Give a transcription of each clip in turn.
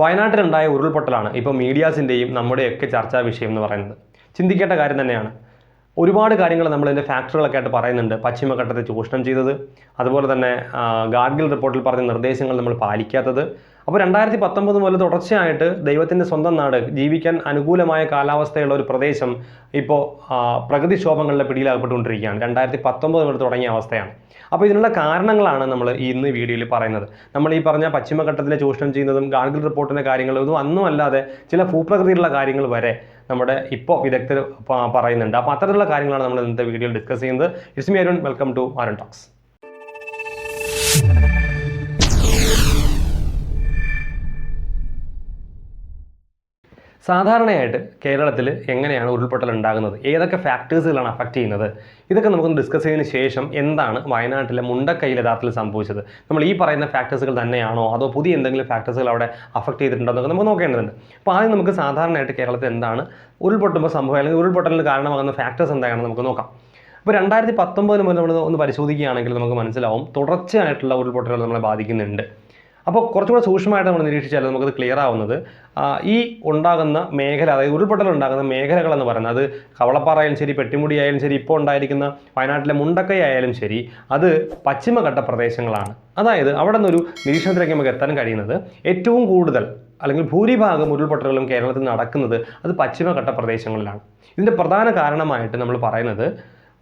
വയനാട്ടിലുണ്ടായ ഉരുൾപൊട്ടലാണ് ഇപ്പോൾ മീഡിയാസിന്റെയും നമ്മുടെയൊക്കെ ചർച്ചാ വിഷയം എന്ന് പറയുന്നത്. ചിന്തിക്കേണ്ട കാര്യം തന്നെയാണ്. ഒരുപാട് കാര്യങ്ങൾ നമ്മൾ ഫാക്ടറികളൊക്കെ ആയിട്ട് പറയുന്നുണ്ട്. പശ്ചിമഘട്ടത്തെ ചൂഷണം ചെയ്തത് അതുപോലെ തന്നെ ഗാർഗിൽ റിപ്പോർട്ടിൽ പറഞ്ഞ നിർദ്ദേശങ്ങൾ നമ്മൾ പാലിക്കാത്തത് അപ്പോൾ രണ്ടായിരത്തി പത്തൊമ്പത് മുതൽ തുടർച്ചയായിട്ട് ദൈവത്തിന്റെ സ്വന്തം നാട് ജീവിക്കാൻ അനുകൂലമായ കാലാവസ്ഥയുള്ള ഒരു പ്രദേശം ഇപ്പോൾ പ്രകൃതിക്ഷോഭങ്ങളുടെ പിടിയിലാകപ്പെട്ടുകൊണ്ടിരിക്കുകയാണ് രണ്ടായിരത്തി പത്തൊമ്പത് മുതൽ തുടങ്ങിയ അവസ്ഥയാണ്. അപ്പോൾ ഇതിനുള്ള കാരണങ്ങളാണ് നമ്മൾ ഇന്ന് വീഡിയോയിൽ പറയുന്നത്. നമ്മൾ ഈ പറഞ്ഞ പശ്ചിമഘട്ടത്തിലെ ചൂഷണം ചെയ്യുന്നതും ഗാർഗിൽ റിപ്പോർട്ടിന്റെ കാര്യങ്ങളും ഇതും അന്നും അല്ലാതെ ചില ഭൂപ്രകൃതിയിലുള്ള കാര്യങ്ങൾ വരെ നമ്മുടെ ഇപ്പോൾ വിദഗ്ധർ പറയുന്നുണ്ട്. അപ്പോൾ അത്തരത്തിലുള്ള കാര്യങ്ങളാണ് നമ്മൾ ഇന്നത്തെ വീഡിയോയിൽ ഡിസ്കസ് ചെയ്യുന്നത്. It's me Arun welcome to Arun talks സാധാരണയായിട്ട് കേരളത്തിൽ എങ്ങനെയാണ് ഉരുൾപൊട്ടൽ ഉണ്ടാകുന്നത്? ഏതൊക്കെ ഫാക്ടേഴ്സുകളാണ് അഫക്റ്റ് ചെയ്യുന്നത്? ഇതൊക്കെ നമുക്കൊന്ന് ഡിസ്കസ് ചെയ്തതിന് ശേഷം എന്താണ് വയനാട്ടിലെ മുണ്ടക്കൈയിൽ യഥാർത്ഥത്തിൽ സംഭവിച്ചത്? നമ്മൾ ഈ പറയുന്ന ഫാക്ടേഴ്സുകൾ തന്നെയാണോ? അതോ പുതിയ എന്തെങ്കിലും ഫാക്ടേഴ്സുകൾ അവിടെ അഫക്റ്റ് ചെയ്തിട്ടുണ്ടോ എന്നൊക്കെ നമുക്ക് നോക്കേണ്ടതുണ്ട്. അപ്പോൾ ആദ്യം നമുക്ക് സാധാരണയായിട്ട് കേരളത്തിൽ എന്താണ് ഉരുൾപൊട്ടുമ്പോൾ സംഭവം അല്ലെങ്കിൽ ഉരുൾപൊട്ടലിന് കാരണമാകുന്ന ഫാക്ടേഴ്സ് എന്താണെന്ന് നമുക്ക് നോക്കാം. അപ്പോൾ രണ്ടായിരത്തി പത്തൊമ്പതിന് മുതൽ നമ്മൾ ഒന്ന് പരിശോധിക്കുകയാണെങ്കിൽ നമുക്ക് മനസ്സിലാവും തുടർച്ചയായിട്ടുള്ള ഉരുൾപൊട്ടലുകൾ നമ്മളെ ബാധിക്കുന്നുണ്ട്. അപ്പോൾ കുറച്ചുകൂടെ സൂക്ഷ്മമായിട്ട് നമ്മൾ നിരീക്ഷിച്ചാൽ നമുക്കത് ക്ലിയർ ആവുന്നത്. ഈ ഉണ്ടാകുന്ന മേഖല അതായത് ഉരുൾപൊട്ടൽ ഉണ്ടാകുന്ന മേഖലകൾ എന്ന് പറയുന്നത് അത് കവളപ്പാറയാലും ശരി പെട്ടിമുടി ആയാലും ശരി ഇപ്പോൾ ഉണ്ടായിരിക്കുന്ന വയനാട്ടിലെ മുണ്ടക്കൈ ആയാലും ശരി അത് പശ്ചിമഘട്ട പ്രദേശങ്ങളാണ്. അതായത് അവിടെ നിന്നൊരു നിരീക്ഷണത്തിലേക്ക് നമുക്ക് എത്താൻ കഴിയുന്നത്. ഏറ്റവും കൂടുതൽ അല്ലെങ്കിൽ ഭൂരിഭാഗം ഉരുൾപൊട്ടലുകളും കേരളത്തിൽ നടക്കുന്നത് അത് പശ്ചിമഘട്ട പ്രദേശങ്ങളിലാണ്. ഇതിന്റെ പ്രധാന കാരണമായിട്ട് നമ്മൾ പറയുന്നത്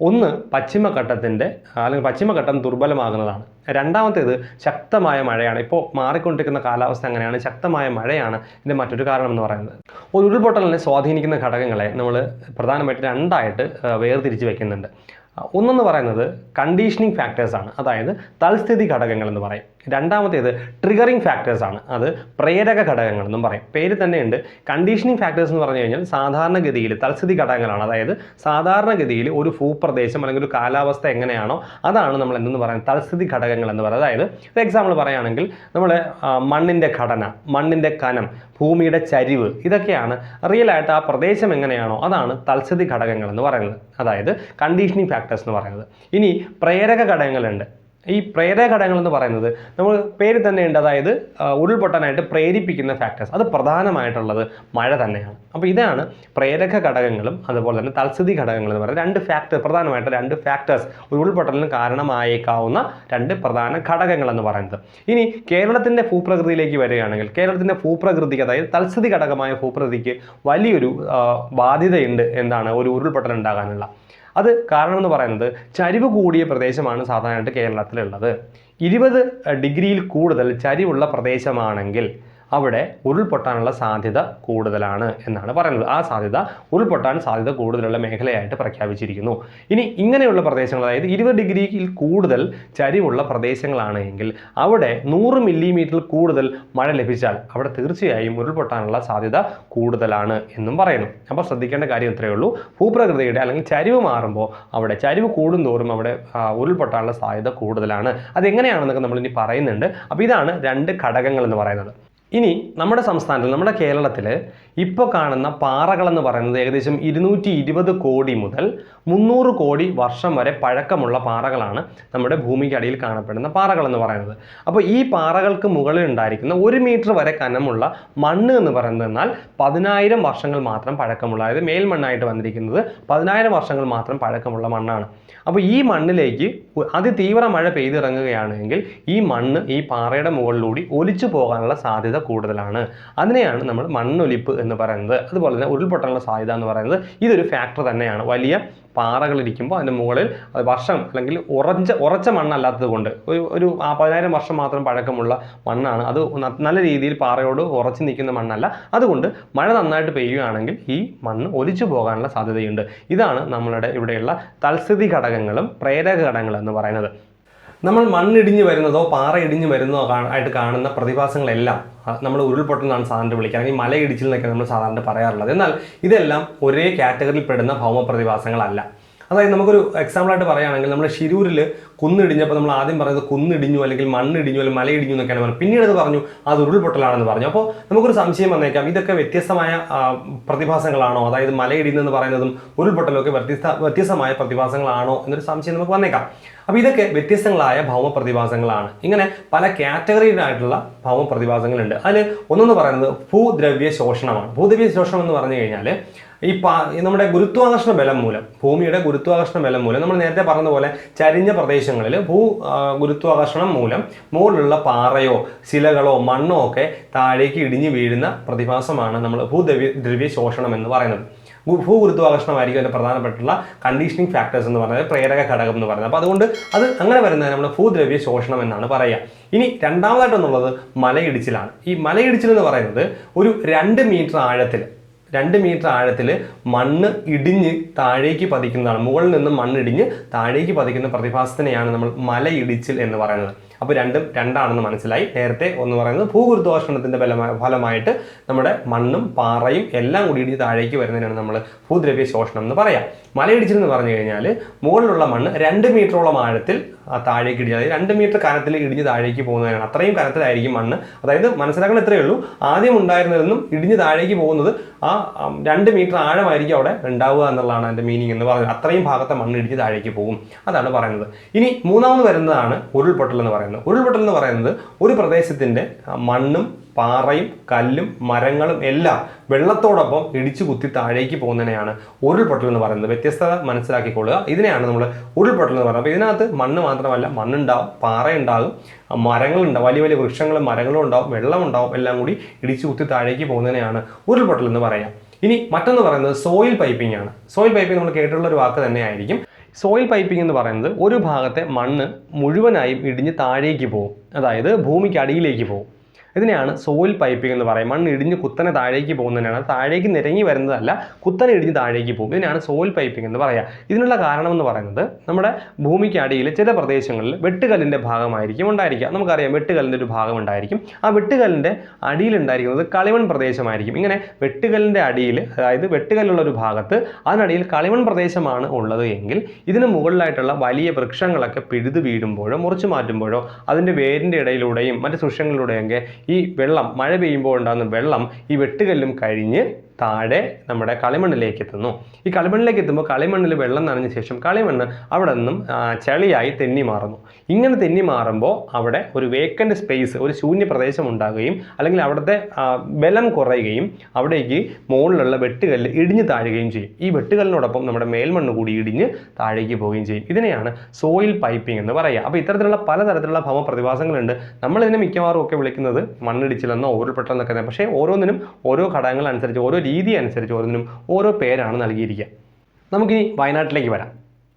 ഒന്ന് പശ്ചിമഘട്ടത്തിന്റെ അല്ലെങ്കിൽ പശ്ചിമഘട്ടം ദുർബലമാകുന്നതാണ്. രണ്ടാമത്തേത് ശക്തമായ മഴയാണ്. ഇപ്പോൾ മാറിക്കൊണ്ടിരിക്കുന്ന കാലാവസ്ഥ അങ്ങനെയാണ് ശക്തമായ മഴയാണ് ഇതിന്റെ മറ്റൊരു കാരണം എന്ന് പറയുന്നത്. ഒരു ഉരുൾപൊട്ടലിനെ സ്വാധീനിക്കുന്ന ഘടകങ്ങളെ നമ്മൾ പ്രധാനമായിട്ട് രണ്ടായിട്ട് വേർതിരിച്ച് വെക്കുന്നുണ്ട്. ആ, ഒന്നെന്ന് പറയുന്നത് കണ്ടീഷനിങ് ഫാക്ടേഴ്സാണ് അതായത് തൽസ്ഥിതി ഘടകങ്ങൾ എന്ന് പറയും. രണ്ടാമത്തേത് ട്രിഗറിങ് ഫാക്ടേഴ്സാണ് അത് പ്രേരക ഘടകങ്ങൾ എന്നും പറയും. പേര് തന്നെയുണ്ട്. കണ്ടീഷനിങ് ഫാക്ടേഴ്സ് എന്ന് പറഞ്ഞു കഴിഞ്ഞാൽ സാധാരണഗതിയിൽ തൽസ്ഥിതി ഘടകങ്ങളാണ്. അതായത് സാധാരണഗതിയിൽ ഒരു ഭൂപ്രദേശം അല്ലെങ്കിൽ ഒരു കാലാവസ്ഥ എങ്ങനെയാണോ അതാണ് നമ്മൾ എന്തെന്ന് പറയുന്നത് തൽസ്ഥിതി ഘടകങ്ങൾ എന്ന് പറയുന്നത്. അതായത് ഒരു എക്സാമ്പിൾ പറയുകയാണെങ്കിൽ നമ്മൾ മണ്ണിന്റെ ഘടന മണ്ണിന്റെ കനം ഭൂമിയുടെ ചരിവ് ഇതൊക്കെയാണ് റിയലായിട്ട് ആ പ്രദേശം എങ്ങനെയാണോ അതാണ് തൽസ്ഥിതി ഘടകങ്ങൾ എന്ന് പറയുന്നത്. അതായത് കണ്ടീഷനിങ് ഫാക്ടേഴ്സ് എന്ന് പറയുന്നത്. ഇനി പ്രേരക ഘടകങ്ങളുണ്ട്. ഈ പ്രേരക ഘടകങ്ങൾ എന്ന് പറയുന്നത് നമ്മൾ പേര് തന്നെയുണ്ട് അതായത് ഉരുൾപൊട്ടാനായിട്ട് പ്രേരിപ്പിക്കുന്ന ഫാക്ടേഴ്സ് അത് പ്രധാനമായിട്ടുള്ളത് മഴ തന്നെയാണ്. അപ്പോൾ ഇതാണ് പ്രേരക ഘടകങ്ങളും അതുപോലെ തന്നെ തൽസ്ഥിതി ഘടകങ്ങൾ എന്ന് പറയുന്നത് രണ്ട് ഫാക്ടർ പ്രധാനമായിട്ട് രണ്ട് ഫാക്ടേഴ്സ് ഉരുൾപൊട്ടലിന് കാരണമായേക്കാവുന്ന രണ്ട് പ്രധാന ഘടകങ്ങൾ എന്ന് പറയുന്നത്. ഇനി കേരളത്തിന്റെ ഭൂപ്രകൃതിയിലേക്ക് വരികയാണെങ്കിൽ കേരളത്തിന്റെ ഭൂപ്രകൃതിക്ക് അതായത് തൽസ്ഥിതി ഘടകമായ ഭൂപ്രകൃതിക്ക് വലിയൊരു ബാധ്യതയുണ്ട്. എന്താണ്? ഒരു ഉരുൾപൊട്ടൽ ഉണ്ടാകാനുള്ള. അത് കാരണം എന്ന് പറയുന്നത് ചരിവ് കൂടിയ പ്രദേശമാണ് സാധാരണയായിട്ട് കേരളത്തിലുള്ളത്. ഇരുപത് ഡിഗ്രിയിൽ കൂടുതൽ ചരിവുള്ള പ്രദേശമാണെങ്കിൽ അവിടെ ഉരുൾപൊട്ടാനുള്ള സാധ്യത കൂടുതലാണ് എന്നാണ് പറയുന്നത്. ആ സാധ്യത ഉരുൾപൊട്ടാൻ സാധ്യത കൂടുതലുള്ള മേഖലയായിട്ട് പ്രഖ്യാപിച്ചിരിക്കുന്നു. ഇനി ഇങ്ങനെയുള്ള പ്രദേശങ്ങൾ അതായത് ഇരുപത് ഡിഗ്രിയിൽ കൂടുതൽ ചരിവുള്ള പ്രദേശങ്ങളാണ് എങ്കിൽ അവിടെ നൂറ് മില്ലിമീറ്ററിൽ കൂടുതൽ മഴ ലഭിച്ചാൽ അവിടെ തീർച്ചയായും ഉരുൾപൊട്ടാനുള്ള സാധ്യത കൂടുതലാണ് എന്നും പറയുന്നു. അപ്പോൾ ശ്രദ്ധിക്കേണ്ട കാര്യം ഇത്രയേ ഉള്ളൂ. ഭൂപ്രകൃതിയുടെ അല്ലെങ്കിൽ ചരിവ് മാറുമ്പോൾ അവിടെ ചരിവ് കൂടുന്തോറും അവിടെ ഉരുൾപൊട്ടാനുള്ള സാധ്യത കൂടുതലാണ്. അതെങ്ങനെയാണെന്നൊക്കെ നമ്മൾ ഇനി പറയുന്നുണ്ട്. അപ്പോൾ ഇതാണ് രണ്ട് ഘടകങ്ങൾ എന്ന് പറയുന്നത്. ഇനി നമ്മുടെ സംസ്ഥാനത്തിൽ നമ്മുടെ കേരളത്തിൽ ഇപ്പോൾ കാണുന്ന പാറകളെന്ന് പറയുന്നത് ഏകദേശം ഇരുന്നൂറ്റി ഇരുപത് കോടി മുതൽ മുന്നൂറ് കോടി വർഷം വരെ പഴക്കമുള്ള പാറകളാണ് നമ്മുടെ ഭൂമിക്കടിയിൽ കാണപ്പെടുന്ന പാറകളെന്ന് പറയുന്നത്. അപ്പോൾ ഈ പാറകൾക്ക് മുകളിൽ ഉണ്ടായിരിക്കുന്ന ഒരു മീറ്റർ വരെ കനമുള്ള മണ്ണ് എന്ന് പറയുന്നത് എന്നാൽ പതിനായിരം വർഷങ്ങൾ മാത്രം പഴക്കമുള്ള അതായത് മേൽമണ്ണായിട്ട് വന്നിരിക്കുന്നത് പതിനായിരം വർഷങ്ങൾ മാത്രം പഴക്കമുള്ള മണ്ണാണ്. അപ്പോൾ ഈ മണ്ണിലേക്ക് അതിതീവ്ര മഴ പെയ്തിറങ്ങുകയാണെങ്കിൽ ഈ മണ്ണ് ഈ പാറയുടെ മുകളിലൂടി ഒലിച്ചു പോകാനുള്ള സാധ്യത കൂടുതലാണ്. അതിനെയാണ് നമ്മൾ മണ്ണൊലിപ്പ് എന്ന് പറയുന്നത്. അതുപോലെ തന്നെ ഉരുൾപൊട്ടാനുള്ള സാധ്യത എന്ന് പറയുന്നത്. ഇതൊരു ഫാക്ടർ തന്നെയാണ്. വലിയ പാറകൾ ഇരിക്കുമ്പോൾ അതിന്റെ മുകളിൽ വർഷം അല്ലെങ്കിൽ ഉറച്ച ഉറച്ച മണ്ണല്ലാത്തത് കൊണ്ട് ഒരു ഒരു പതിനായിരം വർഷം മാത്രം പഴക്കമുള്ള മണ്ണാണ്. അത് നല്ല രീതിയിൽ പാറയോട് ഉറച്ചു നിൽക്കുന്ന മണ്ണല്ല. അതുകൊണ്ട് മഴ നന്നായിട്ട് പെയ്യുകയാണെങ്കിൽ ഈ മണ്ണ് ഒലിച്ചു പോകാനുള്ള സാധ്യതയുണ്ട്. ഇതാണ് നമ്മളുടെ ഇവിടെയുള്ള തൽസ്ഥിതി ഘടകങ്ങളും പ്രേരക ഘടകങ്ങളും എന്ന് പറയുന്നത്. നമ്മൾ മണ്ണിടിഞ്ഞ് വരുന്നതോ പാറ ഇടിഞ്ഞ് വരുന്നതോ ആയിട്ട് കാണുന്ന പ്രതിഭാസങ്ങളെല്ലാം നമ്മൾ ഉരുൾപൊട്ടൽ എന്നാണ് സാധാരണ വിളിക്കുക അല്ലെങ്കിൽ മലയിടിച്ചിൽ എന്നൊക്കെ നമ്മൾ സാധാരണ പറയാറുള്ളത്. എന്നാൽ ഇതെല്ലാം ഒരേ കാറ്റഗറിയിൽ പെടുന്ന ഭൗമ അതായത് നമുക്കൊരു എക്സാമ്പിളായിട്ട് പറയുകയാണെങ്കിൽ നമ്മുടെ ശിരൂരിൽ കുന്നിടിഞ്ഞപ്പോൾ നമ്മൾ ആദ്യം പറഞ്ഞത് കുന്നിടിഞ്ഞു അല്ലെങ്കിൽ മണ്ണിടിഞ്ഞു അല്ലെങ്കിൽ മലയിടിഞ്ഞു എന്നൊക്കെയാണ് പറഞ്ഞത്. പിന്നീട് അത് പറഞ്ഞു അത് ഉരുൾപൊട്ടലാണെന്ന് പറഞ്ഞു. അപ്പോൾ നമുക്കൊരു സംശയം വന്നേക്കാം. ഇതൊക്കെ വ്യത്യസ്തമായ പ്രതിഭാസങ്ങളാണോ? അതായത് മലയിടിഞ്ഞെന്ന് പറയുന്നതും ഉരുൾപൊട്ടലൊക്കെ വ്യത്യസ്ത വ്യത്യസ്തമായ പ്രതിഭാസങ്ങളാണോ എന്നൊരു സംശയം നമുക്ക് വന്നേക്കാം. അപ്പോൾ ഇതൊക്കെ വ്യത്യസ്തങ്ങളായ ഭൗമ പ്രതിഭാസങ്ങളാണ് ഇങ്ങനെ പല കാറ്റഗറിയിലായിട്ടുള്ള ഭൗമ പ്രതിഭാസങ്ങളുണ്ട് അതിൽ ഒന്നെന്ന് പറയുന്നത് ഭൂദ്രവ്യ ശോഷണമാണ് ഭൂദ്രവ്യ ശോഷണം എന്ന് പറഞ്ഞു കഴിഞ്ഞാൽ ഈ പാ നമ്മുടെ ഗുരുത്വാകർഷണ ബലം മൂലം ഭൂമിയുടെ ഗുരുത്വാകർഷണ ബലം മൂലം നമ്മൾ നേരത്തെ പറഞ്ഞതുപോലെ പോലെ ചരിഞ്ഞ പ്രദേശങ്ങളിൽ ഭൂ ഗുരുത്വാകർഷണം മൂലം മുകളിലുള്ള പാറയോ ശിലകളോ മണ്ണോ ഒക്കെ താഴേക്ക് ഇടിഞ്ഞു വീഴുന്ന പ്രതിഭാസമാണ് നമ്മൾ ഭൂദ്രവ്യ ദ്രവ്യ ശോഷണം എന്ന് പറയുന്നത്. ഭൂഗുരുത്വാകർഷണമായിരിക്കും അതിന്റെ പ്രധാനപ്പെട്ടുള്ള കണ്ടീഷനിങ് ഫാക്ടേഴ്സ് എന്ന് പറയുന്നത് പ്രേരക ഘടകം എന്ന് പറയുന്നത്. അപ്പോൾ അതുകൊണ്ട് അത് അങ്ങനെ വരുന്നത് നമ്മൾ ഭൂദ്രവ്യ ശോഷണം എന്നാണ് പറയുക. ഇനി രണ്ടാമതായിട്ടെന്നുള്ളത് മലയിടിച്ചിലാണ്. ഈ മലയിടിച്ചിൽ എന്ന് പറയുന്നത് ഒരു രണ്ട് മീറ്റർ ആഴത്തിൽ രണ്ട് മീറ്റർ ആഴത്തിൽ മണ്ണ് ഇടിഞ്ഞ് താഴേക്ക് പതിക്കുന്നതാണ്. മുകളിൽ നിന്ന് മണ്ണിടിഞ്ഞ് താഴേക്ക് പതിക്കുന്ന പ്രതിഭാസത്തിനെയാണ് നമ്മൾ മലയിടിച്ചിൽ എന്ന് പറയുന്നത്. അപ്പോൾ രണ്ടും രണ്ടാണെന്ന് മനസ്സിലായി. നേരത്തെ ഒന്ന് പറയുന്നത് ഭൂഗുരുത്വാകർഷണത്തിന്റെ ഫലമായി ഫലമായിട്ട് നമ്മുടെ മണ്ണും പാറയും എല്ലാം കൂടി ഇടിഞ്ഞ് താഴേക്ക് വരുന്നതിനാണ് നമ്മൾ ഭൂദ്രവ്യ ശോഷണം എന്ന് പറയാം. മലയിടിച്ചിൽ എന്ന് പറഞ്ഞു കഴിഞ്ഞാൽ മുകളിലുള്ള മണ്ണ് രണ്ട് മീറ്ററോളം ആഴത്തിൽ താഴേക്ക് ഇടിഞ്ഞ് അതായത് രണ്ട് മീറ്റർ കനത്തിൽ ഇടിഞ്ഞ് താഴേക്ക് പോകുന്നതാണ് അത്രയും കനത്തിലായിരിക്കും മണ്ണ്. അതായത് മനസ്സിലാക്കണം ഇത്രയേ ഉള്ളൂ. ആദ്യം ഉണ്ടായിരുന്നതെന്നും ഇടിഞ്ഞ് താഴേക്ക് പോകുന്നത് ആ രണ്ട് മീറ്റർ ആഴമായിരിക്കും അവിടെ ഉണ്ടാവുക എന്നുള്ളതാണ് അതിന്റെ മീനിങ് എന്ന് പറയുന്നത് അത്രയും ഭാഗത്തെ മണ്ണ് ഇടിഞ്ഞ് താഴേക്ക് പോകും. അതാണ് പറയുന്നത്. ഇനി മൂന്നാമത് വരുന്നതാണ് ഉരുൾപൊട്ടൽ എന്ന് പറയുന്നത്. ഉരുൾപൊട്ടൽ എന്ന് പറയുന്നത് ഒരു പ്രദേശത്തിന്റെ മണ്ണും പാറയും കല്ലും മരങ്ങളും എല്ലാം വെള്ളത്തോടൊപ്പം ഇടിച്ചു കുത്തി താഴേക്ക് പോകുന്നതിനെയാണ് ഉരുൾപൊട്ടൽ എന്ന് പറയുന്നത്. വ്യത്യസ്തത മനസ്സിലാക്കിക്കൊള്ളുക. ഇതിനെയാണ് നമ്മൾ ഉരുൾപൊട്ടൽ എന്ന് പറയുന്നത്. അപ്പോൾ ഇതിനകത്ത് മണ്ണ് മാത്രമല്ല മണ്ണുണ്ടാവും പാറയുണ്ടാകും മരങ്ങളുണ്ടാവും വലിയ വലിയ വൃക്ഷങ്ങളും മരങ്ങളും ഉണ്ടാവും വെള്ളം ഉണ്ടാവും എല്ലാം കൂടി ഇടിച്ചു കുത്തി താഴേക്ക് പോകുന്നതിനെയാണ് ഉരുൾപൊട്ടൽ എന്ന് പറയാം ഇനി മറ്റൊന്ന് പറയുന്നത് സോയിൽ പൈപ്പിംഗ് ആണ്. സോയിൽ പൈപ്പിംഗ് നമ്മൾ കേട്ടിട്ടുള്ള ഒരു വാക്ക് തന്നെയായിരിക്കും. സോയിൽ പൈപ്പിംഗ് എന്ന് പറയുന്നത് ഒരു ഭാഗത്തെ മണ്ണ് മുഴുവനായും ഇടിഞ്ഞ് താഴേക്ക് പോകും. അതായത് ഭൂമിക്ക് അടിയിലേക്ക് പോകും. ഇതിനെയാണ് സോയിൽ പൈപ്പിംഗ് എന്ന് പറയും മണ്ണ് ഇടിഞ്ഞ് കുത്തനെ താഴേക്ക് പോകുന്നതിനാണ്. താഴേക്ക് നിരങ്ങി വരുന്നതല്ല കുത്തനെ ഇടിഞ്ഞ് താഴേക്ക് പോകും. ഇതിനാണ് സോയിൽ പൈപ്പിംഗ് എന്ന് പറയുക ഇതിനുള്ള കാരണം എന്ന് പറയുന്നത് നമ്മുടെ ഭൂമിക്ക് അടിയിൽ ചില പ്രദേശങ്ങളിൽ വെട്ടുകല്ലിന്റെ ഭാഗമായിരിക്കും ഉണ്ടായിരിക്കുക. നമുക്കറിയാം വെട്ടുകല്ലിന്റെ ഒരു ഭാഗം ഉണ്ടായിരിക്കും. ആ വെട്ടുകല്ലിന്റെ അടിയിൽ ഉണ്ടായിരിക്കുന്നത് കളിമൺ പ്രദേശമായിരിക്കും. ഇങ്ങനെ വെട്ടുകല്ലിന്റെ അടിയിൽ അതായത് വെട്ടുകല്ലുള്ള ഒരു ഭാഗത്ത് അതിനടിയിൽ കളിമൺ പ്രദേശമാണ് ഉള്ളത് എങ്കിൽ ഇതിന് മുകളിലായിട്ടുള്ള വലിയ വൃക്ഷങ്ങളൊക്കെ പിഴുതു വീഴുമ്പോഴോ മുറിച്ചു മാറ്റുമ്പോഴോ അതിന്റെ വേരിന്റെ ഇടയിലൂടെയും മറ്റ് വൃക്ഷങ്ങളിലൂടെയൊക്കെ ഈ വെള്ളം മഴ പെയ്യുമ്പോൾ ഉണ്ടാകുന്ന വെള്ളം ഈ വെട്ടുകല്ലും കഴിഞ്ഞ് താഴെ നമ്മുടെ കളിമണ്ണിലേക്ക് എത്തുന്നു. ഈ കളിമണ്ണിലേക്ക് എത്തുമ്പോൾ കളിമണ്ണിൽ വെള്ളം നനഞ്ഞ ശേഷം കളിമണ്ണ് അവിടെ നിന്നും ചെളിയായി തെന്നി മാറുന്നു. ഇങ്ങനെ തെന്നി മാറുമ്പോൾ അവിടെ ഒരു വേക്കന്റ് സ്പേസ് ഒരു ശൂന്യ പ്രദേശം ഉണ്ടാകുകയും അല്ലെങ്കിൽ അവിടുത്തെ ബലം കുറയുകയും അവിടേക്ക് മുകളിലുള്ള വെട്ടുകല്ല് ഇടിഞ്ഞ് താഴുകയും ചെയ്യും. ഈ വെട്ടുകല്ലിനോടൊപ്പം നമ്മുടെ മേൽമണ്ണ് കൂടി ഇടിഞ്ഞ് താഴേക്ക് പോവുകയും ചെയ്യും. ഇതിനെയാണ് സോയിൽ പൈപ്പിംഗ് എന്ന് പറയുക. അപ്പോൾ ഇത്തരത്തിലുള്ള പലതരത്തിലുള്ള ഭവപ്രതിഭാസങ്ങളുണ്ട് പ്രതിഭാസങ്ങളുണ്ട് നമ്മളിതിനെ മിക്കവാറും ഒക്കെ വിളിക്കുന്നത് മണ്ണിടിച്ചിലെന്നോ ഉരുൾപൊട്ടലെന്നൊക്കെ പക്ഷേ ഓരോന്നിനും ഓരോ ഘടകങ്ങൾ അനുസരിച്ച് ഓരോ രീതി അനുസരിച്ച് ഓരോന്നിനും ഓരോ പേരാണ് നൽകിയിരിക്കുക. നമുക്കിനി വയനാട്ടിലേക്ക് വരാം.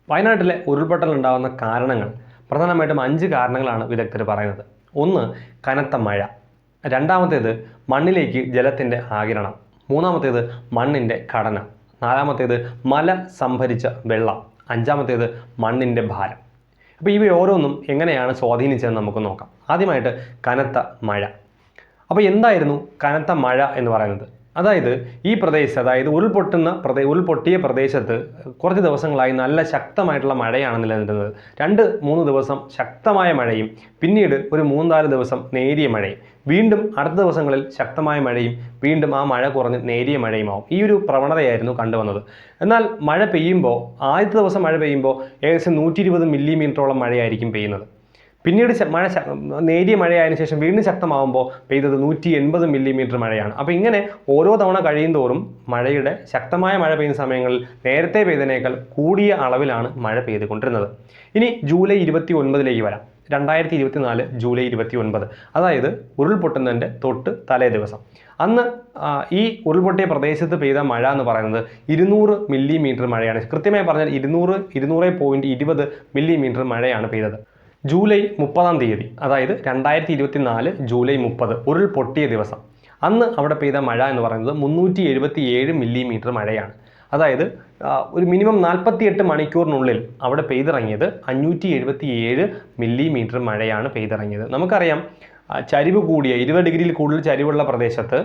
വയനാട്ടിലെ ഉരുൾപൊട്ടൽ ഉണ്ടാകുന്ന കാരണങ്ങൾ പ്രധാനമായിട്ടും അഞ്ച് കാരണങ്ങളാണ് വിദഗ്ധർ പറയുന്നത്. ഒന്ന് കനത്ത മഴ. രണ്ടാമത്തേത് മണ്ണിലേക്ക് ജലത്തിന്റെ ആകിരണം മൂന്നാമത്തേത് മണ്ണിന്റെ ഘടന. നാലാമത്തേത് മല സംഭരിച്ച വെള്ളം. അഞ്ചാമത്തേത് മണ്ണിന്റെ ഭാരം. അപ്പോൾ ഇവ ഓരോന്നും എങ്ങനെയാണ് സ്വാധീനിച്ചതെന്ന് നമുക്ക് നോക്കാം. ആദ്യമായിട്ട് കനത്ത മഴ. അപ്പോൾ എന്തായിരുന്നു കനത്ത മഴ എന്ന് പറയുന്നത്? അതായത് ഈ പ്രദേശത്ത് അതായത് ഉരുൾപൊട്ടുന്ന പ്രദേ ഉരുൾപൊട്ടിയ പ്രദേശത്ത് കുറച്ച് ദിവസങ്ങളായി നല്ല ശക്തമായിട്ടുള്ള മഴയാണ് നിലനിന്നിരുന്നത്. രണ്ട് മൂന്ന് ദിവസം ശക്തമായ മഴയും പിന്നീട് ഒരു മൂന്നാൽ ദിവസം നേരിയ മഴയും. വീണ്ടും അടുത്ത ദിവസങ്ങളിൽ ശക്തമായ മഴയും വീണ്ടും ആ മഴ കുറഞ്ഞ് നേരിയ മഴയുമാവും. ഈ ഒരു പ്രവണതയായിരുന്നു കണ്ടുവന്നത്. എന്നാൽ മഴ പെയ്യുമ്പോൾ ആദ്യത്തെ ദിവസം മഴ പെയ്യുമ്പോൾ ഏകദേശം നൂറ്റി ഇരുപത് മില്ലിമീറ്ററോളം മഴയായിരിക്കും പെയ്യുന്നത്. പിന്നീട് മഴ നേരിയ മഴയായതിനു ശേഷം വീണ്ടും ശക്തമാവുമ്പോൾ പെയ്തത് നൂറ്റി എൺപത് മില്ലിമീറ്റർ മഴയാണ്. അപ്പോൾ ഇങ്ങനെ ഓരോ തവണ കഴിയും തോറും മഴയുടെ ശക്തമായ മഴ പെയ്യുന്ന സമയങ്ങളിൽ നേരത്തെ പെയ്തതിനേക്കാൾ കൂടിയ അളവിലാണ് മഴ പെയ്തുകൊണ്ടിരുന്നത്. ഇനി ജൂലൈ ഇരുപത്തി ഒൻപതിലേക്ക് വരാം. രണ്ടായിരത്തി ഇരുപത്തി നാല് ജൂലൈ ഇരുപത്തി ഒൻപത് അതായത് ഉരുൾപൊട്ടുന്നതിന്റെ തൊട്ട് തലേ ദിവസം. അന്ന് ഈ ഉരുൾപൊട്ടിയ പ്രദേശത്ത് പെയ്ത മഴ എന്ന് പറയുന്നത് ഇരുന്നൂറ് മില്ലിമീറ്റർ മഴയാണ്. കൃത്യമായി പറഞ്ഞാൽ ഇരുന്നൂറ് ഇരുന്നൂറ് പോയിന്റ് ഇരുപത് മില്ലിമീറ്റർ മഴയാണ് പെയ്തത്. ജൂലൈ മുപ്പതാം തീയതി അതായത് രണ്ടായിരത്തി ഇരുപത്തി നാല് ജൂലൈ മുപ്പത് ഉരുൾ പൊട്ടിയ ദിവസം. അന്ന് അവിടെ പെയ്ത മഴ എന്ന് പറയുന്നത് മുന്നൂറ്റി എഴുപത്തി ഏഴ് മില്ലിമീറ്റർ മഴയാണ്. അതായത് ഒരു മിനിമം നാൽപ്പത്തിയെട്ട് മണിക്കൂറിനുള്ളിൽ അവിടെ പെയ്തിറങ്ങിയത് അഞ്ഞൂറ്റി എഴുപത്തി ഏഴ് മില്ലിമീറ്റർ മഴയാണ് പെയ്തിറങ്ങിയത്. നമുക്കറിയാം ചരിവ് കൂടിയ ഇരുപത് ഡിഗ്രിയിൽ കൂടുതൽ ചരിവുള്ള പ്രദേശത്ത്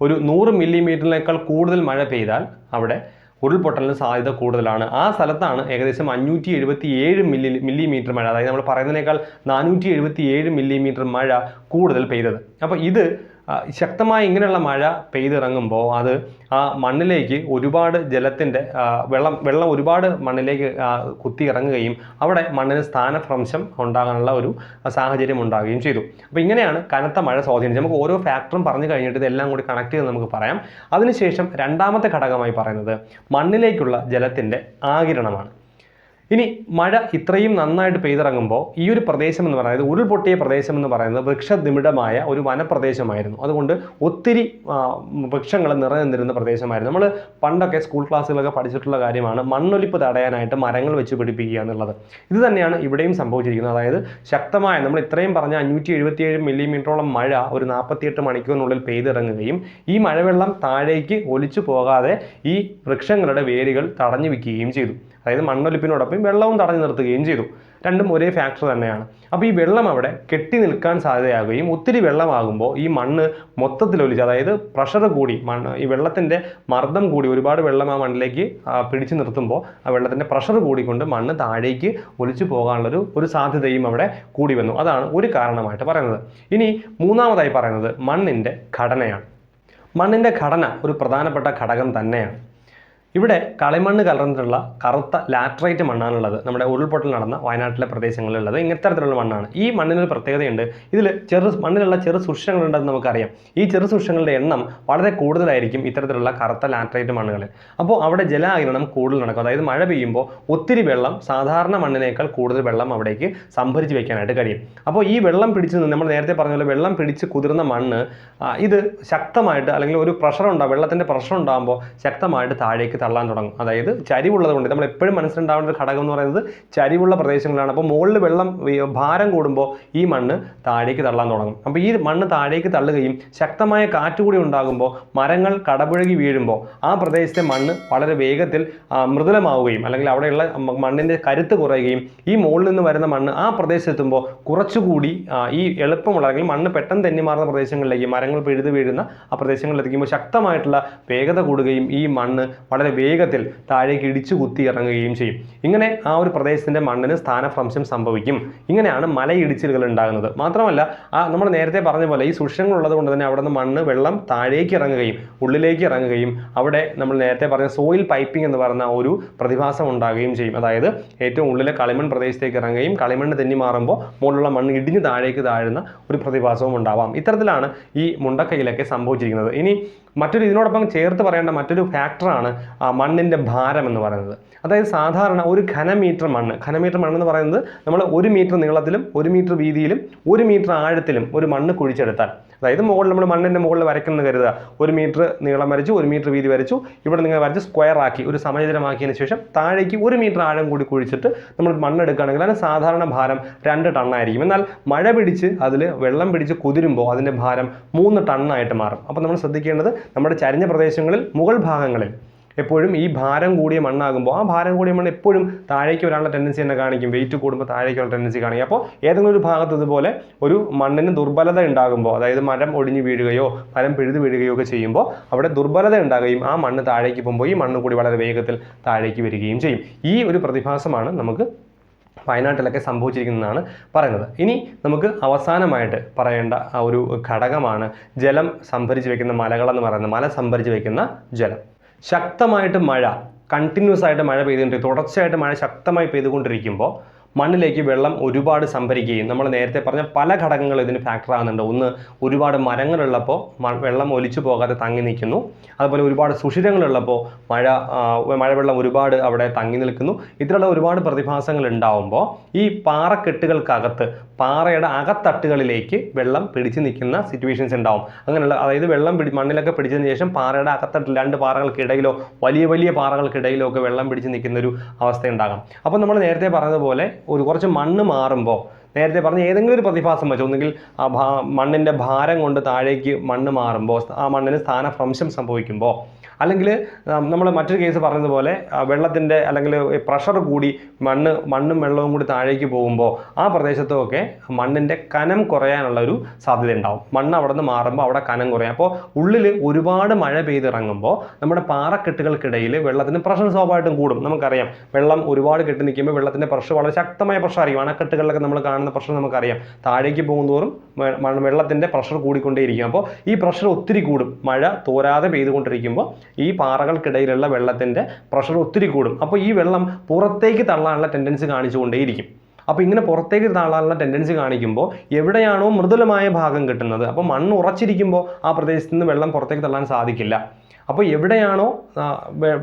ഒരു നൂറ് മില്ലിമീറ്ററിനേക്കാൾ കൂടുതൽ മഴ പെയ്താൽ അവിടെ ഉരുൾപൊട്ടലിന് സാധ്യത കൂടുതലാണ്. ആ സ്ഥലത്താണ് ഏകദേശം അഞ്ഞൂറ്റി എഴുപത്തി ഏഴ് മില്ലി മില്ലിമീറ്റർ മഴ. അതായത് നമ്മൾ പറയുന്നതിനേക്കാൾ നാനൂറ്റി എഴുപത്തി ഏഴ് മില്ലിമീറ്റർ മഴ കൂടുതൽ പെയ്തത്. അപ്പോൾ ഇത് ശക്തമായ ഇങ്ങനെയുള്ള മഴ പെയ്തിറങ്ങുമ്പോൾ അത് ആ മണ്ണിലേക്ക് ഒരുപാട് ജലത്തിന്റെ വെള്ളം വെള്ളം ഒരുപാട് മണ്ണിലേക്ക് കുത്തി ഇറങ്ങുകയും അവിടെ മണ്ണിന് സ്ഥാനഭ്രംശം ഉണ്ടാകാനുള്ള ഒരു സാഹചര്യം ഉണ്ടാകുകയും ചെയ്തു. അപ്പോൾ ഇങ്ങനെയാണ് കനത്ത മഴ സ്വാധീനിച്ചത്. നമുക്ക് ഓരോ ഫാക്ടറും പറഞ്ഞു കഴിഞ്ഞിട്ട് ഇതെല്ലാം കൂടി കണക്ട് ചെയ്ത് നമുക്ക് പറയാം. അതിനുശേഷം രണ്ടാമത്തെ ഘടകമായി പറയുന്നത് മണ്ണിലേക്കുള്ള ജലത്തിന്റെ ആകിരണമാണ്. ഇനി മഴ ഇത്രയും നന്നായിട്ട് പെയ്തിറങ്ങുമ്പോൾ ഈ ഒരു പ്രദേശം എന്ന് പറയുന്നത് ഉരുൾപൊട്ടിയ പ്രദേശം എന്ന് പറയുന്നത് വൃക്ഷനിമിടമായ ഒരു വനപ്രദേശമായിരുന്നു. അതുകൊണ്ട് ഒത്തിരി വൃക്ഷങ്ങൾ നിറഞ്ഞിരുന്ന പ്രദേശമായിരുന്നു. നമ്മൾ പണ്ടൊക്കെ സ്കൂൾ ക്ലാസ്സുകളൊക്കെ പഠിച്ചിട്ടുള്ള കാര്യമാണ് മണ്ണൊലിപ്പ് തടയാനായിട്ട് മരങ്ങൾ വെച്ച് പിടിപ്പിക്കുക എന്നുള്ളത്. ഇത് തന്നെയാണ് ഇവിടെയും സംഭവിച്ചിരിക്കുന്നത്. അതായത് ശക്തമായ നമ്മൾ ഇത്രയും പറഞ്ഞ അഞ്ഞൂറ്റി എഴുപത്തിയേഴ് മില്ലിമീറ്ററോളം മഴ ഒരു നാൽപ്പത്തിയെട്ട് മണിക്കൂറിനുള്ളിൽ പെയ്തിറങ്ങുകയും ഈ മഴവെള്ളം താഴേക്ക് ഒലിച്ചു പോകാതെ ഈ വൃക്ഷങ്ങളുടെ വേരുകൾ തടഞ്ഞു വയ്ക്കുകയും ചെയ്തു. അതായത് മണ്ണൊലിപ്പിനോടൊപ്പം വെള്ളവും തടഞ്ഞു നിർത്തുകയും ചെയ്തു. രണ്ടും ഒരേ ഫാക്ടർ തന്നെയാണ്. അപ്പോൾ ഈ വെള്ളം അവിടെ കെട്ടി നിൽക്കാൻ സാധ്യതയാകുകയും ഒത്തിരി വെള്ളമാകുമ്പോൾ ഈ മണ്ണ് മൊത്തത്തിൽ ഒലിച്ച് അതായത് പ്രഷർ കൂടി മണ്ണ് ഈ വെള്ളത്തിന്റെ മർദ്ദം കൂടി ഒരുപാട് വെള്ളം ആ മണ്ണിലേക്ക് പിടിച്ചു നിർത്തുമ്പോൾ ആ വെള്ളത്തിന്റെ പ്രഷർ കൂടിക്കൊണ്ട് മണ്ണ് താഴേക്ക് ഒലിച്ചു പോകാനുള്ളൊരു ഒരു സാധ്യതയും അവിടെ കൂടി വന്നു. അതാണ് ഒരു കാരണമായിട്ട് പറയുന്നത്. ഇനി മൂന്നാമതായി പറയുന്നത് മണ്ണിന്റെ ഘടനയാണ്. മണ്ണിന്റെ ഘടന ഒരു പ്രധാനപ്പെട്ട ഘടകം തന്നെയാണ്. ഇവിടെ കളിമണ്ണ് കലർന്നിട്ടുള്ള കറുത്ത ലാറ്ററൈറ്റ് മണ്ണാണുള്ളത്. നമ്മുടെ ഉരുൾപൊട്ടൽ നടന്ന വയനാട്ടിലെ പ്രദേശങ്ങളിലുള്ളത്. ഇത്തരത്തിലുള്ള മണ്ണാണ്. ഈ മണ്ണിനൊരു പ്രത്യേകതയുണ്ട്. ഇതിൽ ചെറു മണ്ണിലുള്ള ചെറു സൂക്ഷ്മങ്ങളുണ്ടെന്ന് നമുക്കറിയാം. ഈ ചെറു സൂക്ഷ്മങ്ങളുടെ എണ്ണം വളരെ കൂടുതലായിരിക്കും ഇത്തരത്തിലുള്ള കറുത്ത ലാറ്ററൈറ്റ് മണ്ണുകളിൽ. അപ്പോൾ അവിടെ ജലാകിരണം കൂടുതൽ നടക്കും. അതായത് മഴ പെയ്യുമ്പോൾ ഒത്തിരി വെള്ളം സാധാരണ മണ്ണിനേക്കാൾ കൂടുതൽ വെള്ളം അവിടേക്ക് സംഭരിച്ച് വെക്കാനായിട്ട് കഴിയും. അപ്പോൾ ഈ വെള്ളം പിടിച്ച് നിന്ന് നമ്മൾ നേരത്തെ പറഞ്ഞ പോലെ വെള്ളം പിടിച്ച് കുതിർന്ന മണ്ണ് ഇത് ശക്തമായിട്ട് അല്ലെങ്കിൽ ഒരു പ്രഷർ ഉണ്ടാകും വെള്ളത്തിന്റെ പ്രഷർ ഉണ്ടാകുമ്പോൾ ശക്തമായിട്ട് താഴേക്ക് തള്ളാൻ തുടങ്ങും. അതായത് ചരിവുള്ളത് കൊണ്ട് നമ്മൾ എപ്പോഴും മനസ്സിലുണ്ടാവേണ്ട ഒരു ഘടകം എന്ന് പറയുന്നത് ചരിവുള്ള പ്രദേശങ്ങളാണ്. അപ്പോൾ മുകളിൽ വെള്ളം ഭാരം കൂടുമ്പോൾ ഈ മണ്ണ് താഴേക്ക് തള്ളാൻ തുടങ്ങും. അപ്പോൾ ഈ മണ്ണ് താഴേക്ക് തള്ളുകയും ശക്തമായ കാറ്റ് കൂടി ഉണ്ടാകുമ്പോൾ മരങ്ങൾ കടപുഴകി വീഴുമ്പോൾ ആ പ്രദേശത്തെ മണ്ണ് വളരെ വേഗത്തിൽ മൃദുലമാവുകയും അല്ലെങ്കിൽ അവിടെയുള്ള മണ്ണിന്റെ കരുത്ത് കുറയുകയും ഈ മുകളിൽ നിന്ന് വരുന്ന മണ്ണ് ആ പ്രദേശത്തെത്തുമ്പോൾ കുറച്ചുകൂടി ഈ എളുപ്പമുള്ള അല്ലെങ്കിൽ മണ്ണ് പെട്ടെന്ന് തെന്നി മാറുന്ന പ്രദേശങ്ങളിലേക്ക് മരങ്ങൾ പെഴുതു വീഴുന്ന ആ പ്രദേശങ്ങളിലെത്തിക്കുമ്പോൾ ശക്തമായിട്ടുള്ള വേഗത കൂടുകയും ഈ മണ്ണ് വളരെ വേഗത്തിൽ താഴേക്ക് ഇടിച്ചു കുത്തി ഇറങ്ങുകയും ചെയ്യും. ഇങ്ങനെ ആ ഒരു പ്രദേശത്തിന്റെ മണ്ണിന് സ്ഥാനഭ്രംശം സംഭവിക്കും. ഇങ്ങനെയാണ് മലയിടിച്ചിലുകൾ ഉണ്ടാകുന്നത്. മാത്രമല്ല ആ നമ്മൾ നേരത്തെ പറഞ്ഞ പോലെ ഈ സുഷിരങ്ങൾ ഉള്ളത് കൊണ്ട് തന്നെ അവിടെ നിന്ന് മണ്ണ് വെള്ളം താഴേക്ക് ഇറങ്ങുകയും ഉള്ളിലേക്ക് ഇറങ്ങുകയും അവിടെ നമ്മൾ നേരത്തെ പറഞ്ഞ സോയിൽ പൈപ്പിംഗ് എന്ന് പറയുന്ന ഒരു പ്രതിഭാസം ഉണ്ടാകുകയും ചെയ്യും. അതായത് ഏറ്റവും ഉള്ളിലെ കളിമൺ പ്രദേശത്തേക്ക് ഇറങ്ങുകയും കളിമണ്ണ് തെന്നി മാറുമ്പോൾ മുകളിലുള്ള മണ്ണ് ഇടിഞ്ഞ് താഴേക്ക് താഴുന്ന ഒരു പ്രതിഭാസവും ഉണ്ടാവാം. ഇത്തരത്തിലാണ് ഈ മുണ്ടക്കയിലൊക്കെ സംഭവിച്ചിരിക്കുന്നത്. ഇനി മറ്റൊരു ഇതിനോടൊപ്പം ചേർത്ത് പറയേണ്ട മറ്റൊരു ഫാക്ടറാണ് മണ്ണിന്റെ ഭാരം എന്ന് പറയുന്നത്. അതായത് സാധാരണ ഒരു ഘനമീറ്റർ മണ്ണ് ഘനമീറ്റർ മണ്ണ് എന്ന് പറയുന്നത് നമ്മൾ ഒരു മീറ്റർ നീളത്തിലും ഒരു മീറ്റർ വീതിയിലും ഒരു മീറ്റർ ആഴത്തിലും ഒരു മണ്ണ് കുഴിച്ചെടുത്താൽ. അതായത് മുകളിൽ നമ്മൾ മണ്ണിന്റെ മുകളിൽ വരയ്ക്കുന്നത് കരുതുക. ഒരു മീറ്റർ നീളം വരച്ചു ഒരു മീറ്റർ വീതി വരച്ചു. ഇവിടെ നിങ്ങൾ വരച്ച് സ്ക്വയർ ആക്കി ഒരു സമചിതരമാക്കിയതിന് ശേഷം താഴേക്ക് ഒരു മീറ്റർ ആഴം കൂടി കുഴിച്ചിട്ട് നമ്മൾ മണ്ണെടുക്കുകയാണെങ്കിൽ അതിന് സാധാരണ ഭാരം രണ്ട് ടണ്ണായിരിക്കും എന്നാൽ മഴ പിടിച്ച് അതിൽ വെള്ളം പിടിച്ച് കുതിരുമ്പോൾ അതിന്റെ ഭാരം മൂന്ന് ടണ്ണായിട്ട് മാറും. അപ്പോൾ നമ്മൾ ശ്രദ്ധിക്കേണ്ടത് നമ്മുടെ ചരിഞ്ഞ പ്രദേശങ്ങളിൽ മുകൾ ഭാഗങ്ങളിൽ എപ്പോഴും ഈ ഭാരം കൂടിയ മണ്ണാകുമ്പോൾ ആ ഭാരം കൂടിയ മണ്ണ് എപ്പോഴും താഴേക്ക് വരാനുള്ള ടെൻഡൻസി തന്നെ കാണിക്കും. വെയിറ്റ് കൂടുമ്പോൾ താഴേക്കുള്ള ടെൻഡൻസി കാണിക്കും. അപ്പോൾ ഏതെങ്കിലും ഒരു ഭാഗത്ത് ഇതുപോലെ ഒരു മണ്ണിന് ദുർബലത ഉണ്ടാകുമ്പോൾ അതായത് മരം ഒടിഞ്ഞു വീഴുകയോ മരം പിഴുതു വീഴുകയോ ഒക്കെ ചെയ്യുമ്പോൾ അവിടെ ദുർബലത ഉണ്ടാകുകയും ആ മണ്ണ് താഴേക്ക് പോകുമ്പോൾ ഈ മണ്ണ് കൂടി വളരെ വേഗത്തിൽ താഴേക്ക് വരികയും ചെയ്യും. ഈ ഒരു പ്രതിഭാസമാണ് നമുക്ക് വയനാട്ടിലൊക്കെ സംഭവിച്ചിരിക്കുന്നതാണ് പറയുന്നത്. ഇനി നമുക്ക് അവസാനമായിട്ട് പറയേണ്ട ഒരു ഘടകമാണ് ജലം സംഭരിച്ച് വെക്കുന്ന മലകളെന്ന് പറയുന്നത്. മല സംഭരിച്ച് വെക്കുന്ന ജലം. ശക്തമായിട്ട് മഴ കണ്ടിന്യൂസ് ആയിട്ട് മഴ പെയ്തുകൊണ്ട് തുടർച്ചയായിട്ട് മഴ ശക്തമായി പെയ്തുകൊണ്ടിരിക്കുമ്പോൾ മണ്ണിലേക്ക് വെള്ളം ഒരുപാട് സംഭരിക്കുകയും നമ്മൾ നേരത്തെ പറഞ്ഞ പല ഘടകങ്ങൾ ഇതിന് ഫാക്ടർ ആകുന്നുണ്ട്. ഒന്ന് ഒരുപാട് മരങ്ങളുള്ളപ്പോൾ വെള്ളം ഒലിച്ചു പോകാതെ തങ്ങി നിൽക്കുന്നു. അതുപോലെ ഒരുപാട് സുഷിരങ്ങളുള്ളപ്പോൾ മഴ മഴവെള്ളം ഒരുപാട് അവിടെ തങ്ങി നിൽക്കുന്നു. ഇത്തരമുള്ള ഒരുപാട് പ്രതിഭാസങ്ങൾ ഉണ്ടാവുമ്പോൾ ഈ പാറക്കെട്ടുകൾക്കകത്ത് പാറയുടെ അകത്തട്ടുകളിലേക്ക് വെള്ളം പിടിച്ചു നിൽക്കുന്ന സിറ്റുവേഷൻസ് ഉണ്ടാവും. അങ്ങനെയുള്ള അതായത് വെള്ളം പിടി മണ്ണിലൊക്കെ പിടിച്ചതിന് ശേഷം പാറയുടെ അകത്തട്ടിൽ രണ്ട് പാറകൾക്കിടയിലോ വലിയ വലിയ പാറകൾക്കിടയിലോ ഒക്കെ വെള്ളം പിടിച്ച് നിൽക്കുന്ന ഒരു അവസ്ഥ ഉണ്ടാകാം. അപ്പോൾ നമ്മൾ നേരത്തെ പറഞ്ഞതുപോലെ ഒരു കുറച്ച് മണ്ണ് മാറുമ്പോൾ നേരത്തെ പറഞ്ഞ ഏതെങ്കിലും ഒരു പ്രതിഭാസം വെച്ച് ഒന്നുകിൽ ആ ഭാ മണ്ണിന്റെ ഭാരം കൊണ്ട് താഴേക്ക് മണ്ണ് മാറുമ്പോൾ ആ മണ്ണിന് സ്ഥാനഭ്രംശം സംഭവിക്കുമ്പോൾ അല്ലെങ്കിൽ നമ്മൾ മറ്റൊരു കേസ് പറഞ്ഞതുപോലെ വെള്ളത്തിന്റെ അല്ലെങ്കിൽ പ്രഷർ കൂടി മണ്ണ് മണ്ണും വെള്ളവും കൂടി താഴേക്ക് പോകുമ്പോൾ ആ പ്രദേശത്തുമൊക്കെ മണ്ണിന്റെ കനം കുറയാനുള്ള ഒരു സാധ്യത ഉണ്ടാവും. മണ്ണ് അവിടെ നിന്ന് മാറുമ്പോൾ അവിടെ കനം കുറയും. അപ്പോൾ ഉള്ളിൽ ഒരുപാട് മഴ പെയ്തിറങ്ങുമ്പോൾ നമ്മുടെ പാറക്കെട്ടുകൾക്കിടയിൽ വെള്ളത്തിന് പ്രഷർ സ്വാഭാവികമായിട്ടും കൂടും. നമുക്കറിയാം. വെള്ളം ഒരുപാട് കെട്ടി നിൽക്കുമ്പോൾ വെള്ളത്തിന്റെ പ്രഷർ വളരെ ശക്തമായ പ്രഷറായിരിക്കും അണക്കെട്ടുകളിലൊക്കെ നമ്മൾ കാണുന്ന പ്രഷർ നമുക്കറിയാം. താഴേക്ക് പോകുന്നതോറും വെള്ളത്തിന്റെ പ്രഷർ കൂടിക്കൊണ്ടേയിരിക്കും. അപ്പോൾ ഈ പ്രഷർ ഒത്തിരി കൂടും. മഴ തോരാതെ പെയ്തുകൊണ്ടിരിക്കുമ്പോൾ ഈ പാറകൾക്കിടയിലുള്ള വെള്ളത്തിന്റെ പ്രഷർ ഒത്തിരി കൂടും. അപ്പോൾ ഈ വെള്ളം പുറത്തേക്ക് തള്ളാനുള്ള ടെൻഡൻസി കാണിച്ചുകൊണ്ടേയിരിക്കും. അപ്പോൾ ഇങ്ങനെ പുറത്തേക്ക് താളാനുള്ള ടെൻഡൻസി കാണിക്കുമ്പോൾ എവിടെയാണോ മൃദുലമായ ഭാഗം കിട്ടുന്നത്. അപ്പോൾ മണ്ണ് ഉറച്ചിരിക്കുമ്പോൾ ആ പ്രദേശത്ത് നിന്ന് വെള്ളം പുറത്തേക്ക് തള്ളാൻ സാധിക്കില്ല. അപ്പോൾ എവിടെയാണോ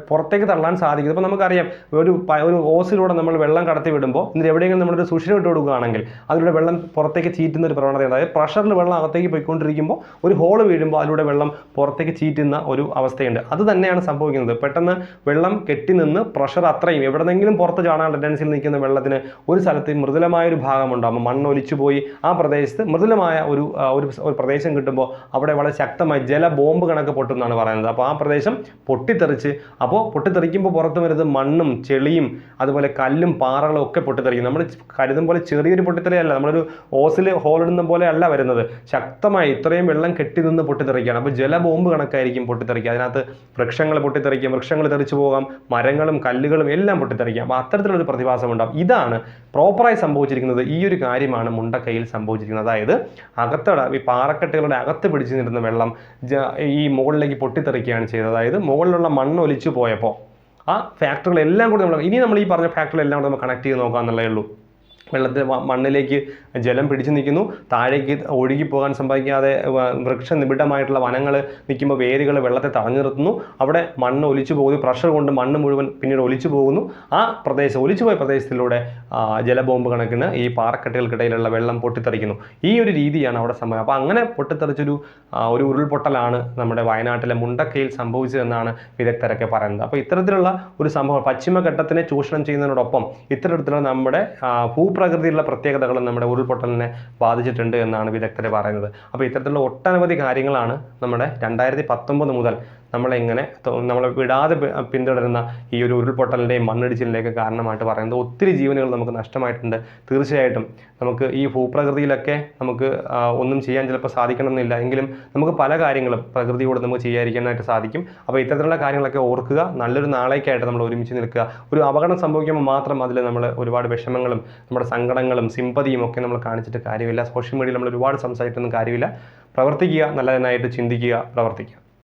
പുറത്തേക്ക് തള്ളാൻ സാധിക്കുന്നത്. അപ്പോൾ നമുക്കറിയാം ഒരു ഒരു ഓസിലൂടെ നമ്മൾ വെള്ളം കടത്തി വിടുമ്പോൾ എന്നിട്ട് എവിടെയെങ്കിലും നമ്മളൊരു സുഷിരം ഇട്ട് കൊടുക്കുകയാണെങ്കിൽ അതിലൂടെ വെള്ളം പുറത്തേക്ക് ചീറ്റുന്ന ഒരു പ്രവണത അതായത് പ്രഷറിൽ വെള്ളം അകത്തേക്ക് പോയിക്കൊണ്ടിരിക്കുമ്പോൾ ഒരു ഹോൾ വീഴുമ്പോൾ അതിലൂടെ വെള്ളം പുറത്തേക്ക് ചീറ്റുന്ന ഒരു അവസ്ഥയുണ്ട്. അത് തന്നെയാണ് സംഭവിക്കുന്നത്. പെട്ടെന്ന് വെള്ളം കെട്ടി നിന്ന് പ്രഷർ അത്രയും എവിടെന്നെങ്കിലും പുറത്ത് ചാടാൻ ടെൻഡൻസിയിൽ നിൽക്കുന്ന വെള്ളത്തിന് ഒരു സ്ഥലത്ത് മൃദുലമായ ഒരു ഭാഗമുണ്ടാകും. മണ്ണ് ഒലിച്ചു പോയി ആ പ്രദേശത്ത് മൃദുലമായ ഒരു ഒരു പ്രദേശം കിട്ടുമ്പോൾ അവിടെ വളരെ ശക്തമായി ജല ബോംബ് കണക്ക് പൊട്ടുമെന്നാണ് പറയുന്നത്. അപ്പോൾ ആ പ്രദേശം പൊട്ടിത്തെറിച്ച് അപ്പോൾ പൊട്ടിത്തെറിക്കുമ്പോൾ പുറത്ത് വരുന്നത് മണ്ണും ചെളിയും അതുപോലെ കല്ലും പാറകളും ഒക്കെ പൊട്ടിത്തെറിക്കും. നമ്മൾ കരുതും പോലെ ചെറിയൊരു പൊട്ടിത്തെറിയല്ല നമ്മളൊരു ഓസിൽ ഹോളിടുന്ന പോലെ അല്ല വരുന്നത്. ശക്തമായി ഇത്രയും വെള്ളം കെട്ടി നിന്ന് പൊട്ടിത്തെറിക്കുകയാണ്. അപ്പോൾ ജലബോംബ് കണക്കായിരിക്കും പൊട്ടിത്തെറിക്കുക. അതിനകത്ത് വൃക്ഷങ്ങൾ പൊട്ടിത്തെറിക്കും വൃക്ഷങ്ങൾ തെറിച്ചു പോകാം മരങ്ങളും കല്ലുകളും എല്ലാം പൊട്ടിത്തെറിക്കാം. അപ്പോൾ അത്തരത്തിലൊരു പ്രതിഭാസം ഉണ്ടാകും ഇതാണ് പ്രോപ്പറായി സംഭവിച്ചിരിക്കുന്നത്. ഈ ഒരു കാര്യമാണ് മുണ്ടക്കൈയിൽ സംഭവിച്ചിരിക്കുന്നത്. അതായത് അകത്തട ഈ പാറക്കെട്ടുകളുടെ അകത്ത് പിടിച്ചു നിന്നിരുന്ന വെള്ളം ഈ മുകളിലേക്ക് പൊട്ടിത്തെറിക്കുകയാണ് ചെയ്തത്. അതായത് മുകളിലുള്ള മണ്ണ് ഒലിച്ചു പോയപ്പോൾ ആ ഫാക്ടറികളെല്ലാം കൂടി നമ്മൾ ഇനി നമ്മൾ ഈ പറഞ്ഞ ഫാക്ടറികളെല്ലാം കൂടി നമ്മൾ കണക്ട് ചെയ്ത് നോക്കാമെന്നുള്ളതേ ഉള്ളൂ. വെള്ളത്തിൽ മണ്ണിലേക്ക് ജലം പിടിച്ചു നിൽക്കുന്നു. താഴേക്ക് ഒഴുകി പോകാൻ വ- വൃക്ഷ നിബിഡമായിട്ടുള്ള വനങ്ങൾ നിൽക്കുമ്പോൾ വേരുകൾ വെള്ളത്തെ തടഞ്ഞു നിർത്തുന്നു. അവിടെ മണ്ണ് ഒലിച്ചു പോകുന്നു. പ്രഷർ കൊണ്ട് മണ്ണ് മുഴുവൻ പിന്നീട് ഒലിച്ചു പോകുന്നു. ആ പ്രദേശം ഒലിച്ചു പോയ പ്രദേശത്തിലൂടെ ജലബോംബ് കണക്കിന് ഈ പാറക്കെട്ടുകൾക്കിടയിലുള്ള വെള്ളം പൊട്ടിത്തെറിക്കുന്നു. ഈ ഒരു രീതിയാണ് അവിടെ സംഭവം. അപ്പോൾ അങ്ങനെ പൊട്ടിത്തെറിച്ചൊരു ഒരു ഉരുൾപൊട്ടലാണ് നമ്മുടെ വയനാട്ടിലെ മുണ്ടക്കയിൽ സംഭവിച്ചതെന്നാണ് വിദഗ്ധരൊക്കെ പറയുന്നത്. അപ്പോൾ ഇത്തരത്തിലുള്ള ഒരു സംഭവം പശ്ചിമഘട്ടത്തിനെ ചൂഷണം ചെയ്യുന്നതിനോടൊപ്പം ഇത്തരത്തിലുള്ള നമ്മുടെ ആ, ഭൂപ്രകൃതിയിലുള്ള പ്രത്യേകതകളും നമ്മുടെ ഉരുൾപൊട്ടലിനെ ബാധിച്ചിട്ടുണ്ട് എന്നാണ് വിദഗ്ധർ പറയുന്നത്. അപ്പോൾ ഇത്തരത്തിലുള്ള ഒട്ടനവധി കാര്യങ്ങളാണ് നമ്മുടെ രണ്ടായിരത്തി പത്തൊമ്പത് മുതൽ നമ്മളെങ്ങനെ നമ്മളെ വിടാതെ പിന്തുടരുന്ന ഈ ഒരു ഉരുൾപൊട്ടലിന്റെയും മണ്ണിടിച്ചിലിന്റെയൊക്കെ കാരണമായിട്ട് പറയുന്നത് ഒത്തിരി ജീവനുകൾ നമുക്ക് നഷ്ടമായിട്ടുണ്ട്. തീർച്ചയായിട്ടും നമുക്ക് ഈ ഭൂപ്രകൃതിയിലൊക്കെ നമുക്ക് ഒന്നും ചെയ്യാൻ ചിലപ്പോൾ സാധിക്കണമെന്നില്ല. എങ്കിലും നമുക്ക് പല കാര്യങ്ങളും പ്രകൃതിയോട് നമുക്ക് ചെയ്യാതിരിക്കാനായിട്ട് സാധിക്കും. അപ്പോൾ ഇത്തരത്തിലുള്ള കാര്യങ്ങളൊക്കെ ഓർക്കുക. നല്ലൊരു നാളേക്കായിട്ട് നമ്മൾ ഒരുമിച്ച് നിൽക്കുക. ഒരു അപകടം സംഭവിക്കുമ്പോൾ മാത്രം അതിൽ നമ്മൾ ഒരുപാട് വിഷമങ്ങളും നമ്മുടെ സങ്കടങ്ങളും സിമ്പതിയും ഒക്കെ നമ്മൾ കാണിച്ചിട്ട് കാര്യമില്ല. സോഷ്യൽ മീഡിയയിൽ നമ്മൾ ഒരുപാട് സംസാരിച്ചിട്ടൊന്നും കാര്യമില്ല. പ്രവർത്തിക്കുക നല്ലതിനായിട്ട് ചിന്തിക്കുക പ്രവർത്തിക്കുക.